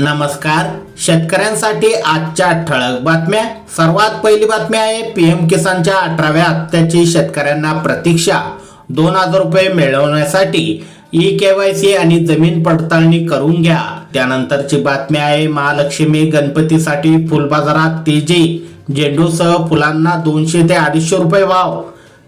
नमस्कार. शेतकऱ्यांसाठी आजच्या ठळक बातम्या. सर्वात पहिली बातमी आहे पीएम किसानच्या अठराव्या हप्त्याची शेतकऱ्यांना प्रतीक्षा. दोन हजार रुपये मिळवण्यासाठी ई के वाय सी आणि जमीन पडताळणी करून घ्या. त्यानंतरची बातमी आहे महालक्ष्मी गणपतीसाठी फुलबाजारात तेजी. झेंडूसह फुलांना दोनशे ते अडीचशे रुपये भाव.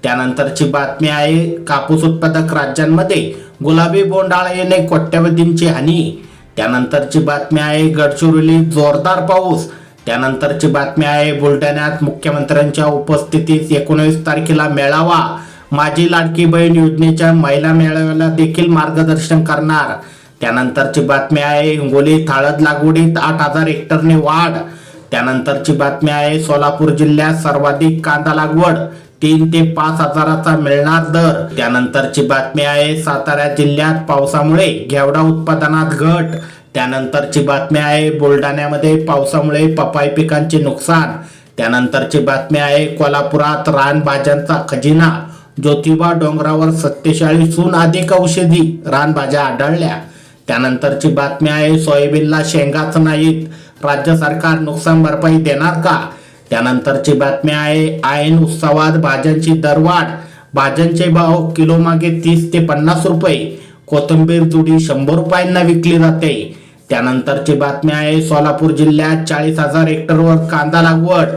त्यानंतरची बातमी आहे कापूस उत्पादक राज्यांमध्ये गुलाबी बोंडाळ येणे कोट्यवधींची हानी. त्यानंतरची बातमी आहे गडचिरोली जोरदार पाऊस. त्यानंतरची बातमी आहे बुलढाण्यात मुख्यमंत्र्यांच्या उपस्थितीत एकोणवीस तारखेला मेळावा. माझी लाडकी बहीण योजनेच्या महिला मेळाव्याला देखील मार्गदर्शन करणार. त्यानंतरची बातमी आहे हिंगोली थाळद लागवडीत आठ हजार हेक्टरने वाढ. त्यानंतरची बातमी आहे सोलापूर जिल्ह्यात सर्वाधिक कांदा लागवड. तीन ते पाच हजाराचा मिळणार दर. त्यानंतरची बातमी आहे सातारा जिल्ह्यात पावसामुळे घेवडा उत्पादनात घट. त्यानंतरची बातमी आहे बुलढाण्यामध्ये पावसामुळे पपाई पिकांचे नुकसान. त्यानंतरची बातमी आहे कोल्हापुरात रानभाज्यांचा खजिना. ज्योतिबा डोंगरावर सत्तेचाळीसहून अधिक औषधी रानभाज्या आढळल्या. त्यानंतरची बातमी आहे सोयाबीनला शेंगाच नाहीत. राज्य सरकार नुकसान भरपाई देणार का? त्यानंतरची बातमी आहे ऐन उत्सवात भाज्यांची दरवाढ. भाज्यांचे भाव किलो मागे तीस ते पन्नास रुपये. कोथिंबीर जुडी शंभर रुपयांना विकली जाते. त्यानंतरची बातमी आहे सोलापूर जिल्ह्यात चाळीस हजार हेक्टरवर कांदा लागवड.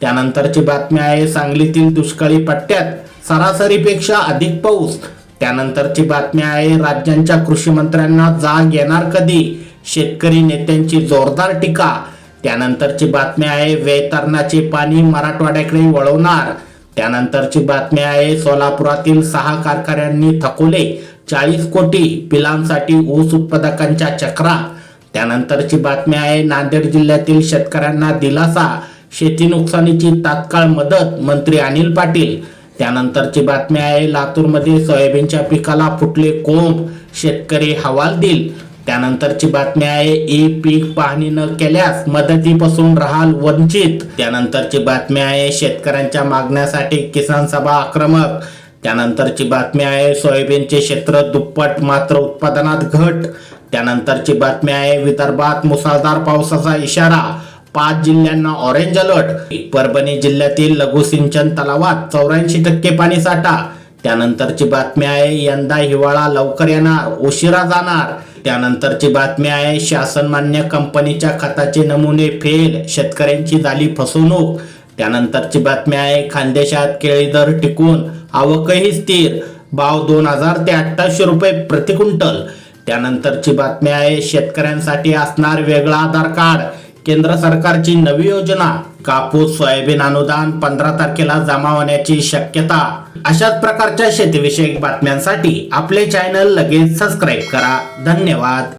त्यानंतरची बातमी आहे सांगलीतील दुष्काळी पट्ट्यात सरासरीपेक्षा अधिक पाऊस. त्यानंतरची बातमी आहे राज्यांच्या कृषी मंत्र्यांना जाग येणार कधी? शेतकरी नेत्यांची जोरदार टीका. त्यानंतरची बातमी आहे वैतरणाचे पाणी मराठवाड्याकडे वळवणार. त्यानंतरची बातमी आहे सोलापुरातील सहा कारखान्यांनी थकवले चाळीस कोटी पिलांसाठी ऊस उत्पादकांच्या चक्रा. त्यानंतरची बातमी आहे नांदेड जिल्ह्यातील शेतकऱ्यांना दिलासा शेती नुकसानीची तात्काळ मदत मंत्री अनिल पाटील. त्यानंतरची बातमी आहे लातूरमध्ये सोयाबीनच्या पिकाला फुटले कोंब शेतकरी हवालदिल. त्यानंतरची बातमी आहे ई पीक पाहणी न केल्यास मदतीपासून राहाल वंचित. त्यानंतरची बातमी आहे शेतकऱ्यांच्या मागण्यासाठी किसान सभा आक्रमक. त्यानंतरची बातमी आहे सोयाबीनचे क्षेत्र दुप्पट मात्र उत्पादनात घट. त्यानंतरची बातमी आहे विदर्भात मुसळधार पावसाचा इशारा. पाच जिल्ह्यांना ऑरेंज अलर्ट परभणी जिल्ह्यातील लघु सिंचन तलावात चौऱ्याऐंशी टक्के पाणी साठा. त्यानंतरची बातमी आहे यंदा हिवाळा लवकर येणार उशिरा जाणार. त्यानंतरची बातमी आहे शासन मान्य कंपनीच्या खताचे नमुने फेल शेतकऱ्यांची झाली फसवणूक. त्यानंतरची बातमी आहे खानदेशात केळी दर टिकून आवकही स्थिर. भाव दोन हजार ते अठ्ठावीसशे रुपये प्रति क्विंटल. त्यानंतरची बातमी आहे शेतकऱ्यांसाठी असणार वेगळा आधार कार्ड. केंद्र सरकारची नवी योजना कापूस सोयाबीन अनुदान पंधरा तारखेला जमा होण्याची शक्यता. अशाच प्रकारच्या शेतीविषयक बातम्यांसाठी आपले चॅनल लगेच सबस्क्राईब करा. धन्यवाद.